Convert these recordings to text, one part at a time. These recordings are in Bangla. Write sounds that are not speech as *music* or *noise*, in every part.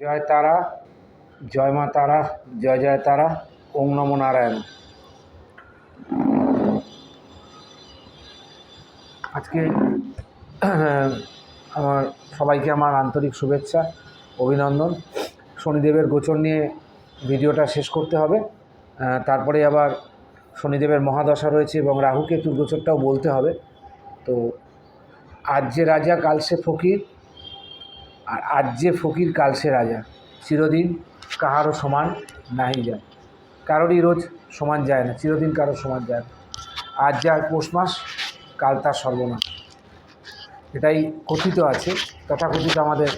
জয় তারা, জয় মা তারা, জয় জয় তারা ওম নমো নারায়ণ। আজকে, *clears throat* আমার সবাইকে আমার আন্তরিক শুভেচ্ছা, অভিনন্দন। শনিদেবের গোচর নিয়ে ভিডিওটা শেষ করতে হবে। তারপরে আবার শনিদেবের মহাদশা রয়েছে এবং রাহু কেতুর গোচরটাও বলতে হবে। তো আজ যে রাজা, কাল সে ফকির আর আজ যে ফকির কাল সে রাজা চিরদিন কাহারও সমান নাহি যায়। কারোরই রোজ সমান যায় না চিরদিন কারও সমান যায় না। আজ যার পৌষ মাস কাল তার সর্বনাশ। এটাই কথিত আছে তথাকথিত আমাদের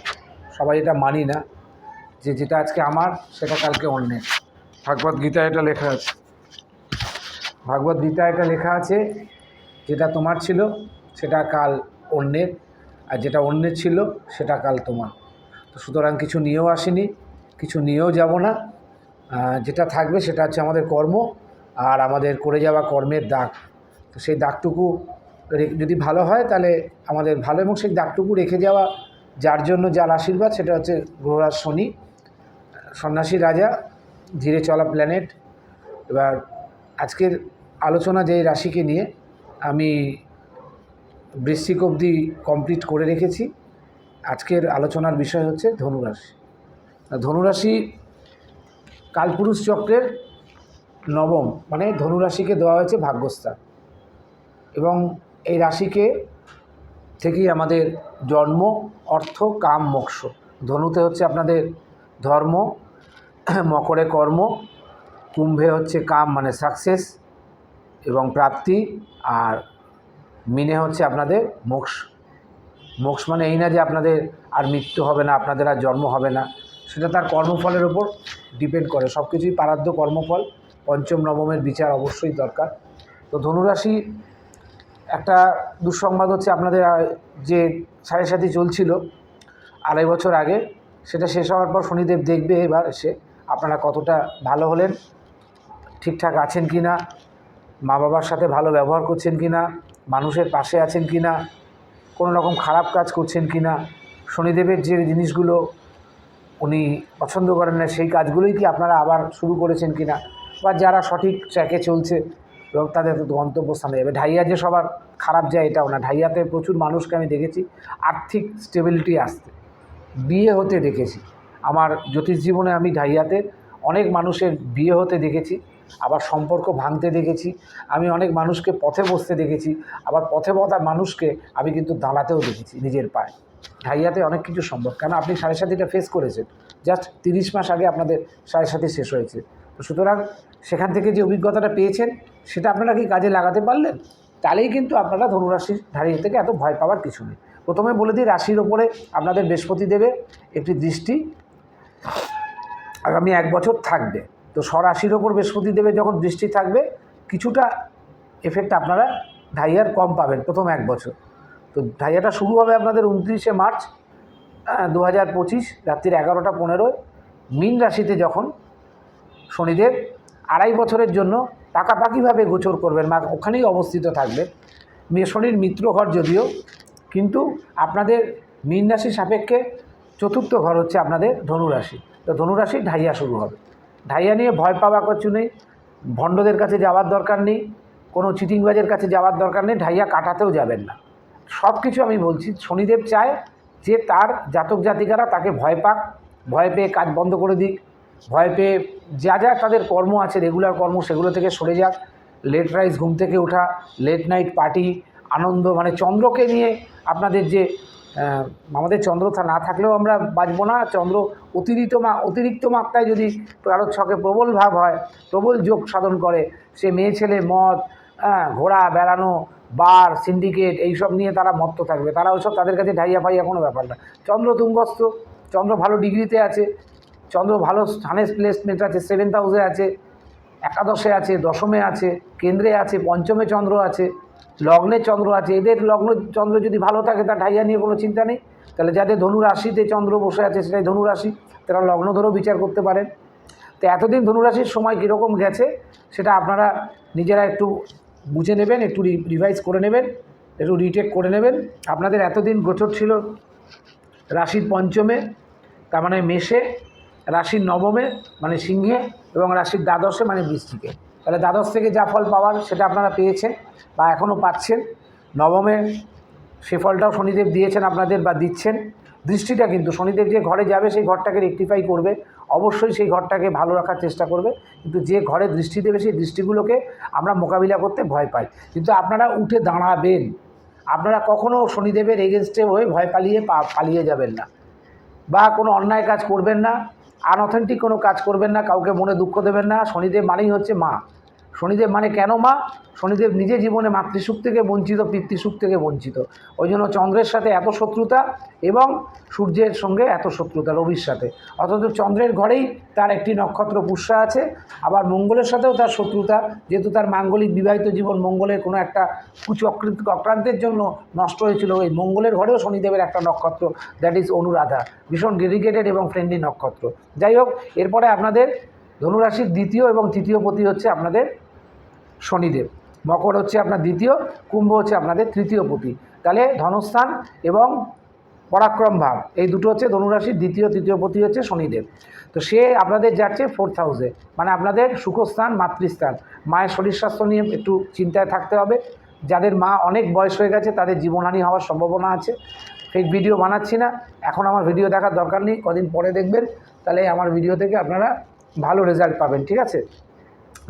সবাই এটা মানি না যে যেটা আজকে আমার সেটা কালকে অন্যের। ভাগবত গীতা এটা লেখা আছে। ভাগবত গীতা এটা লেখা আছে যেটা তোমার ছিল সেটা কাল অন্যের। আর যেটা অন্যের ছিল, সেটা কাল তোমার। তো সুতরাং কিছু নিয়েও আসিনি, কিছু নিয়েও যাব না। যেটা থাকবে সেটা হচ্ছে আমাদের কর্ম আর আমাদের করে যাওয়া কর্মের দাগ। তো সেই দাগটুকু যদি ভালো হয় তাহলে আমাদের ভালো এবং সেই দাগটুকু রেখে যাওয়া যার জন্য যার আশীর্বাদ, সেটা হচ্ছে গ্রহরাজ শনি। সন্ন্যাসী রাজা, ধীরে চলা প্ল্যানেট এবার আজকের আলোচনা যে রাশিকে নিয়ে আমি বৃশ্চিক অবধি কমপ্লিট করে রেখেছি। আজকের আলোচনার বিষয় হচ্ছে ধনুরাশি। ধনুরাশি কালপুরুষ চক্রের নবম মানে ধনুরাশিকে দেওয়া হয়েছে ভাগ্যস্থান। এবং এই রাশিকে থেকেই আমাদের জন্ম, অর্থ, কাম, মোক্ষ। ধনুতে হচ্ছে আপনাদের ধর্ম, মকরে কর্ম, কুম্ভে হচ্ছে কাম মানে সাকসেস এবং প্রাপ্তি, আর মিনে হচ্ছে আপনাদের মোক্ষ। মোক্ষ মানে এই না যে আপনাদের আর মৃত্যু হবে না, আপনাদের আর জন্ম হবে না। সেটা তার কর্মফলের ওপর ডিপেন্ড করে। সব কিছুই পারাদ্য কর্মফল, পঞ্চম, নবমের বিচার অবশ্যই দরকার। তো ধনুরাশি একটা দুঃসংবাদ হচ্ছে আপনাদের যে সাড়ে সাথী চলছিল আড়াই বছর আগে, সেটা শেষ হওয়ার পর শনিদেব দেখবে এবার এসে, আপনারা কতটা ভালো হলেন, ঠিকঠাক আছেন কি না মা বাবার সাথে ভালো ব্যবহার করছেন কি না মানুষের পাশে আছেন কি না? কোনো রকম খারাপ কাজ করছেন কি না? শনিদেবের যে জিনিসগুলো উনি পছন্দ করেন না, সেই কাজগুলোই কি আপনারা আবার শুরু করেছেন কি না? বা যারা সঠিক ট্র্যাকে চলছে, এবং তাদের গন্তব্যস্থানে যাবে। ঢাইয়া যে সবার খারাপ যায়, এটাও না। ঢাইয়াতে প্রচুর মানুষকে আমি দেখেছি, আর্থিক স্টেবিলিটি আসতে বিয়ে হতে দেখেছি। আমার জ্যোতিষ জীবনে আমি ঢাইয়াতে অনেক মানুষের বিয়ে হতে দেখেছি। আবার সম্পর্ক ভাঙতে দেখেছি। আমি অনেক মানুষকে পথে বসতে দেখেছি, আবার পথে বসা মানুষকে আমি কিন্তু দাঁড়াতেও দেখেছি নিজের পায়ে। ঢাইয়াতে অনেক কিছু সম্ভব, কেন আপনি সাড়ে সাথীটা ফেস করেছেন। জাস্ট তিরিশ মাস আগে আপনাদের সাড়ে সাথী শেষ হয়েছে। তো সুতরাং সেখান থেকে যে অভিজ্ঞতাটা পেয়েছেন, সেটা আপনারা কি কাজে লাগাতে পারলেন? তাহলেই কিন্তু আপনারা ধনুরাশির ধারিয়ে থেকে এত ভয় পাওয়ার কিছু নেই। প্রথমে বলে দিই, রাশির ওপরে আপনাদের বৃহস্পতি দেবে একটি দৃষ্টি আগামী এক বছর থাকবে। তো স্বরাশির ওপর বৃহস্পতি দেবে যখন দৃষ্টি থাকবে, কিছুটা এফেক্ট আপনারা ঢাইয়ার কম পাবেন প্রথম এক বছর। তো ঢাইয়াটা শুরু হবে আপনাদের উনত্রিশে মার্চ দু হাজার পঁচিশ, রাত্রির এগারোটা পনেরোয়। মিন রাশিতে যখন শনিদেব আড়াই বছরের জন্য পাকাপাকিভাবে গোচর করবেন বা ওখানেই অবস্থিত থাকবেন শনির মিত্র ঘর যদিও, কিন্তু আপনাদের মীন রাশি সাপেক্ষে চতুর্থ ঘর হচ্ছে আপনাদের ধনুরাশি। তো ধনুরাশি ঢাইয়া শুরু হবে। ঢাইয়া নিয়ে ভয় পাওয়া কিছু নেই। ভণ্ডদের কাছে যাওয়ার দরকার নেই। কোনো চিটিংবাজের কাছে যাওয়ার দরকার নেই। ঢাইয়া কাটাতেও যাবেন না। সব কিছু আমি বলছি, শনিদেব চায় যে তার জাতক জাতিকারা তাকে ভয় পাক, ভয় পেয়ে কাজ বন্ধ করে দিক। ভয় পেয়ে যা যা তাদের কর্ম আছে রেগুলার কর্ম, সেগুলো থেকে সরে যাক। লেট রাইস ঘুম থেকে ওঠা লেট নাইট পার্টি আনন্দ মানে চন্দ্রকে নিয়ে আপনাদের যে আমাদের চন্দ্র না থাকলেও আমরা বাঁচবো না। চন্দ্র অতিরিক্ত মা অতিরিক্ত মাত্রায় যদি কারোর ছকে প্রবল ভাব হয় প্রবল যোগ সাধন করে সে মেয়ে ছেলে মদ হ্যাঁ, ঘোরা বেড়ানো বার সিন্ডিকেট এইসব নিয়ে তারা মত্ত থাকবে। তারা ওইসব তাদের কাছে ঢাইয়া ফাইয়া কোনো ব্যাপার না। চন্দ্র তুঙ্গস্থ। চন্দ্র ভালো ডিগ্রিতে আছে। চন্দ্র ভালো স্থানে প্লেসমেন্ট আছে সেভেন্থ হাউসে আছে একাদশে আছে দশমে আছে কেন্দ্রে আছে পঞ্চমে চন্দ্র আছে। লগ্নে চন্দ্র আছে, এদের লগ্ন চন্দ্র যদি ভালো থাকে, তার ঢাইয়া নিয়ে কোনো চিন্তা নেই। তাহলে যাদের ধনু রাশিতে চন্দ্র বসে আছে, সেটাই ধনু রাশি তারা লগ্ন ধরেও বিচার করতে পারেন। তো এতদিন ধনুরাশির সময় কীরকম গেছে, সেটা আপনারা নিজেরা একটু বুঝে নেবেন, একটু রিভাইজ করে নেবেন, একটু রিটেক করে নেবেন। আপনাদের এতদিন গোচর ছিল রাশির পঞ্চমে, তার মানে মেষে, রাশির নবমে মানে সিংহে, এবং রাশির দ্বাদশে মানে বৃষ্টিকে তাহলে দ্বাদশ থেকে যা ফল পাওয়ার সেটা আপনারা পেয়েছেন বা এখনও পাচ্ছেন। নবমে সে ফলটাও শনিদেব দিয়েছেন আপনাদের বা দিচ্ছেন। দৃষ্টিটা কিন্তু শনিদেব যে ঘরে যাবে সেই ঘরটাকে রেকটিফাই করবে। অবশ্যই সেই ঘরটাকে ভালো রাখার চেষ্টা করবে। কিন্তু যে ঘরে দৃষ্টি দেবে সেই দৃষ্টিগুলোকে আমরা মোকাবিলা করতে ভয় পাই। কিন্তু আপনারা উঠে দাঁড়াবেন। আপনারা কখনও শনিদেবের এগেনস্টে হয়ে ভয় পালিয়ে পালিয়ে যাবেন না। বা কোনো অন্যায় কাজ করবেন না। আনঅথেন্টিক কোনো কাজ করবেন না কাউকে মনে দুঃখ দেবেন না। শনিদেব মানেই হচ্ছে মা। শনিদেব মানে কেন মা? শনিদেব নিজে জীবনে মাতৃসুখ থেকে বঞ্চিত পিতৃসুখ থেকে বঞ্চিত। ওই জন্য চন্দ্রের সাথে এত শত্রুতা এবং সূর্যের সঙ্গে এত শত্রুতা রবির সাথে। অথচ চন্দ্রের ঘরেই তার একটি নক্ষত্র পুষ্যা আছে, আবার মঙ্গলের সাথেও তার শত্রুতা। যেহেতু তার মাঙ্গলিক বিবাহিত জীবন মঙ্গলের কোনো একটা কুচক্রিত অক্রান্তের জন্য নষ্ট হয়েছিল, ওই মঙ্গলের ঘরেও শনিদেবের একটা নক্ষত্র দ্যাট ইজ অনুরাধা। ভীষণ ডেডিকেটেড এবং ফ্রেন্ডলি নক্ষত্র। যাই হোক, এরপরে আপনাদের ধনুরাশির দ্বিতীয় এবং তৃতীয় পতি হচ্ছে আপনাদের শনিদেব। মকর হচ্ছে আপনার দ্বিতীয়, কুম্ভ হচ্ছে আপনাদের তৃতীয় পতি। তাহলে ধনস্থান এবং পরাক্রম ভাব, এই দুটো হচ্ছে ধনুরাশির দ্বিতীয়, তৃতীয় পতি হচ্ছে শনিদেব। তো সে আপনাদের যাচ্ছে ফোর্থ হাউসে মানে আপনাদের সুখস্থান, মাতৃস্থান। মায়ের শরীর স্বাস্থ্য নিয়ে একটু চিন্তায় থাকতে হবে। যাদের মা অনেক বয়স হয়ে গেছে, তাদের জীবনহানি হওয়ার সম্ভাবনা আছে। ফেক ভিডিও বানাচ্ছি না, এখন আমার ভিডিও দেখার দরকার নেই, কদিন পরে দেখবেন। তাহলে আমার ভিডিও থেকে আপনারা ভালো রেজাল্ট পাবেন, ঠিক আছে?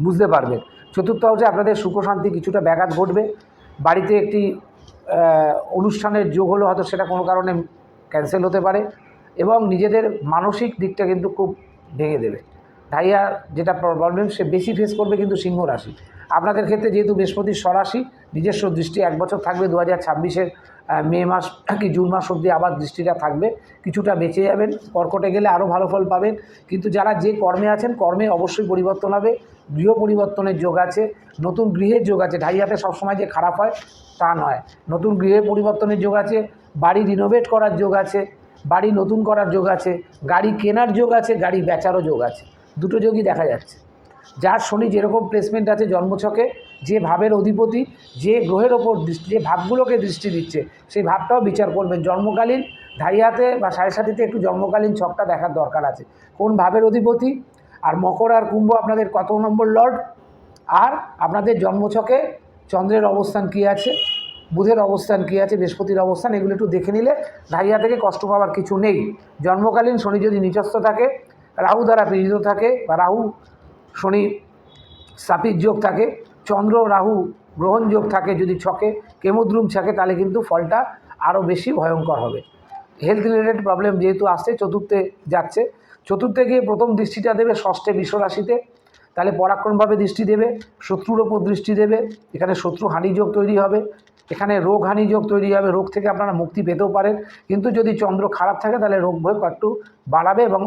বুঝতে পারবেন। চতুর্থ হাউসে আপনাদের সুখ শান্তি কিছুটা ব্যাঘাত ঘটবে। বাড়িতে একটি অনুষ্ঠানের যোগ হলো, হয়তো সেটা কোনো কারণে ক্যান্সেল হতে পারে এবং নিজেদের মানসিক দিকটা কিন্তু খুব ভেঙে দেবে। ঢাইয়া যেটা প্রবলেম সে বেশি ফেস করবে কিন্তু সিংহ রাশি। আপনাদের ক্ষেত্রে যেহেতু বৃহস্পতির স্বরাশি নিজস্ব দৃষ্টি, এক বছর থাকবে দু হাজার ছাব্বিশের মে মাস *clears throat* কি জুন মাস অবধি আবার দৃষ্টিটা থাকবে। কিছুটা বেঁচে যাবেন, কর্কটে গেলে আরও ভালো ফল পাবেন। কিন্তু যারা যে কর্মে আছেন, কর্মে অবশ্যই পরিবর্তন হবে। গৃহ পরিবর্তনের যোগ আছে, নতুন গৃহের যোগ আছে। ঢাইয়াতে সবসময় যে খারাপ হয়, তা নয়। নতুন গৃহে পরিবর্তনের যোগ আছে, বাড়ি রিনোভেট করার যোগ আছে, বাড়ি নতুন করার যোগ আছে, গাড়ি কেনার যোগ আছে, গাড়ি বেচারও যোগ আছে। দুটো যোগই দেখা যাচ্ছে। যার শনি যেরকম প্লেসমেন্ট আছে জন্মছকে যে ভাবের অধিপতি, যে গ্রহের ওপর দৃষ্টি, যে ভাবগুলোকে দৃষ্টি দিচ্ছে, সেই ভাবটাও বিচার করবেন জন্মকালীন ধাইয়াতে বা সাড়ে সাতিতে একটু জন্মকালীন ছকটা দেখার দরকার আছে। কোন ভাবের অধিপতি? আর মকর আর কুম্ভ আপনাদের কত নম্বর লর্ড? আর আপনাদের জন্মছকে চন্দ্রের অবস্থান কী আছে? বুধের অবস্থান কী আছে? বৃহস্পতির অবস্থান? এগুলো একটু দেখে নিলে ধাইয়া থেকে কষ্ট পাওয়ার কিছু নেই। জন্মকালীন শনি যদি নিচস্থ থাকে, রাহু দ্বারা পীড়িত থাকে বা রাহু শনি সাপির যোগ থাকে চন্দ্র, রাহু গ্রহণযোগ থাকে যদি ছকে, কেমুদ্রুম থাকে তাহলে কিন্তু ফলটা আরও বেশি ভয়ঙ্কর হবে। হেলথ রিলেটেড প্রবলেম যেহেতু আসছে, চতুর্থে যাচ্ছে। চতুর্থে গিয়ে প্রথম দৃষ্টিটা দেবে ষষ্ঠে বিশ্বরাশিতে তাহলে পরাক্রমভাবে দৃষ্টি দেবে, শত্রুর ওপর দৃষ্টি দেবে, এখানে শত্রু হানিযোগ তৈরি হবে। এখানে রোগ হানি যোগ তৈরি হবে, রোগ থেকে আপনারা মুক্তি পেতেও পারেন। কিন্তু যদি চন্দ্র খারাপ থাকে, তাহলে রোগ ভয় একটু বাড়াবে এবং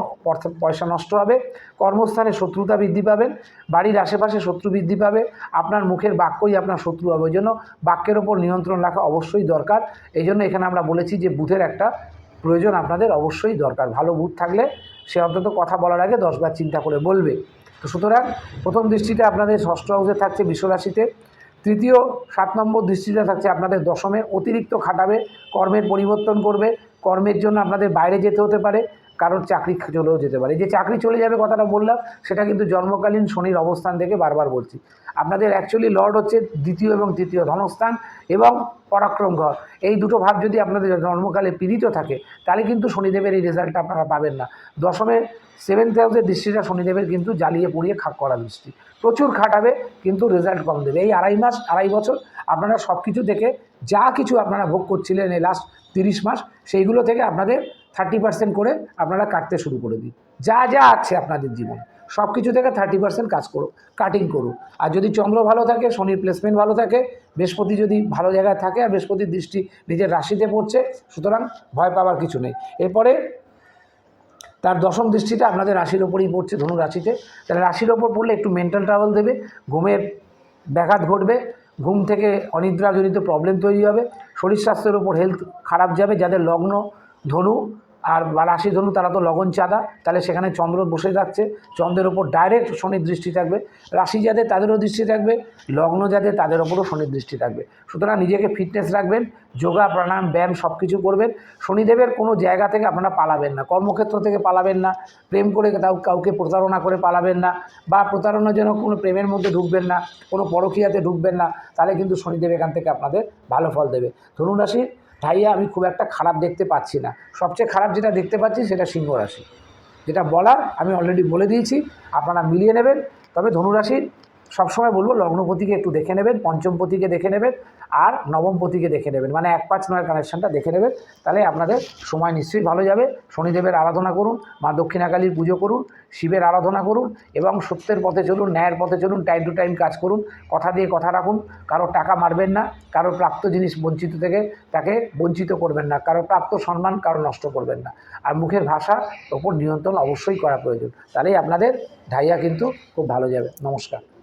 পয়সা নষ্ট হবে। কর্মস্থানে শত্রুতা বৃদ্ধি পাবেন, বাড়ির আশেপাশে শত্রু বৃদ্ধি পাবে, আপনার মুখের বাক্যই আপনার শত্রু হবে। ওই জন্য বাক্যের ওপর নিয়ন্ত্রণ রাখা অবশ্যই দরকার। এই জন্য এখানে আমরা বলেছি যে বুথের একটা প্রয়োজন আপনাদের অবশ্যই দরকার। ভালো বুথ থাকলে সে অন্তত কথা বলার আগে দশবার চিন্তা করে বলবে। তো সুতরাং প্রথম দৃষ্টিটা আপনাদের ষষ্ঠ হাউসে থাকছে বিশ্বরাশিতে। তৃতীয় সাত নম্বর দৃষ্টিটা থাকছে আপনাদের দশমে অতিরিক্ত খাটাবে, কর্মের পরিবর্তন করবে, কর্মের জন্য আপনাদের বাইরে যেতে হতে পারে। কারোর চাকরি চলেও যেতে পারে। যে চাকরি চলে যাবে কথাটা বললাম, সেটা কিন্তু জন্মকালীন শনির অবস্থান থেকে বারবার বলছি। আপনাদের অ্যাকচুয়ালি লর্ড হচ্ছে দ্বিতীয় এবং তৃতীয় ধনস্থান এবং পরাক্রম ঘর। এই দুটো ভাব যদি আপনাদের জন্মকালে পীড়িত থাকে, তাহলে কিন্তু শনিদেবের এই রেজাল্টটা আপনারা পাবেন না। দশমে সেভেন্থ হাউসের দৃষ্টিটা শনিদেবের কিন্তু জ্বালিয়ে পুড়িয়ে খাক করা দৃষ্টি। প্রচুর খাটাবে, কিন্তু রেজাল্ট কম দেবে। এই আড়াই মাস, আড়াই বছর আপনারা সব কিছু থেকে যা কিছু আপনারা ভোগ করছিলেন এই লাস্ট তিরিশ মাস, সেইগুলো থেকে আপনাদের থার্টি পার্সেন্ট করে আপনারা কাটতে শুরু করে দিন। যা যা আছে আপনাদের জীবনে। সব কিছু থেকে থার্টি পার্সেন্ট কাজ করো, কাটিং করুন আর যদি চন্দ্র ভালো থাকে, শনির প্লেসমেন্ট ভালো থাকে, বৃহস্পতি যদি ভালো জায়গায় থাকে আর বৃহস্পতির দৃষ্টি নিজের রাশিতে পড়ছে, সুতরাং ভয় পাওয়ার কিছু নেই। এরপরে তার দশম দৃষ্টিটা আপনাদের রাশির ওপরেই পড়ছে, ধনু রাশিতে। তাহলে রাশির ওপর পড়লে একটু মেন্টাল ট্রাভেল দেবে, ঘুমের ব্যাঘাত ঘটবে, ঘুম থেকে অনিদ্রাজনিত প্রবলেম তৈরি হবে, শরীর স্বাস্থ্যের ওপর হেলথ খারাপ যাবে, যাদের লগ্ন ধনু আর রাশি ধনু, তারা তো লগন চাঁদা। তাহলে সেখানে চন্দ্র বসে থাকছে। চন্দ্রের ওপর ডাইরেক্ট শনির দৃষ্টি থাকবে। রাশি যাদের, তাদেরও দৃষ্টি থাকবে। লগ্ন যাদের, তাদের ওপরও শনির দৃষ্টি থাকবে। সুতরাং নিজেকে ফিটনেস রাখবেন, যোগা, প্রাণায়াম, ব্যায়াম সব কিছু করবেন। শনিদেবের কোনো জায়গা থেকে আপনারা পালাবেন না, কর্মক্ষেত্র থেকে পালাবেন না, প্রেম করে কাউ- কাউকে প্রতারণা করে পালাবেন না বা প্রতারণার জন্য কোনো প্রেমের মধ্যে ঢুকবেন না, কোনো পরকীয়াতে ঢুকবেন না, তাহলে কিন্তু শনিদেব এখান থেকে আপনাদের ভালো ফল দেবে। ধনুরাশির ঢাইয়া আমি খুব একটা খারাপ দেখতে পাচ্ছি না। সবচেয়ে খারাপ যেটা দেখতে পাচ্ছি সেটা সিংহ রাশি। যেটা বলার আমি অলরেডি বলে দিয়েছি, আপনারা মিলিয়ে নেবেন। তবে ধনুরাশির সবসময় বলব লগ্নপতিকে একটু দেখে নেবেন পঞ্চমপতিকে দেখে নেবেন আর নবমপতিকে দেখে নেবেন। মানে এক পাঁচ নয়ের কানেকশানটা দেখে নেবেন। তাহলে আপনাদের সময় নিশ্চয়ই ভালো যাবে। শনিদেবের আরাধনা করুন, মা দক্ষিণাকালীর পুজো করুন, শিবের আরাধনা করুন এবং সত্যের পথে চলুন, ন্যায়ের পথে চলুন টাইম টু টাইম কাজ করুন, কথা দিয়ে কথা রাখুন, কারও টাকা মারবেন না, কারও প্রাপ্ত জিনিস বঞ্চিত থেকে তাকে বঞ্চিত করবেন না, কারও প্রাপ্ত সম্মান কারও নষ্ট করবেন না। আর মুখের ভাষার ওপর নিয়ন্ত্রণ অবশ্যই করা প্রয়োজন। তাহলেই আপনাদের ঢাইয়া কিন্তু খুব ভালো যাবে। নমস্কার।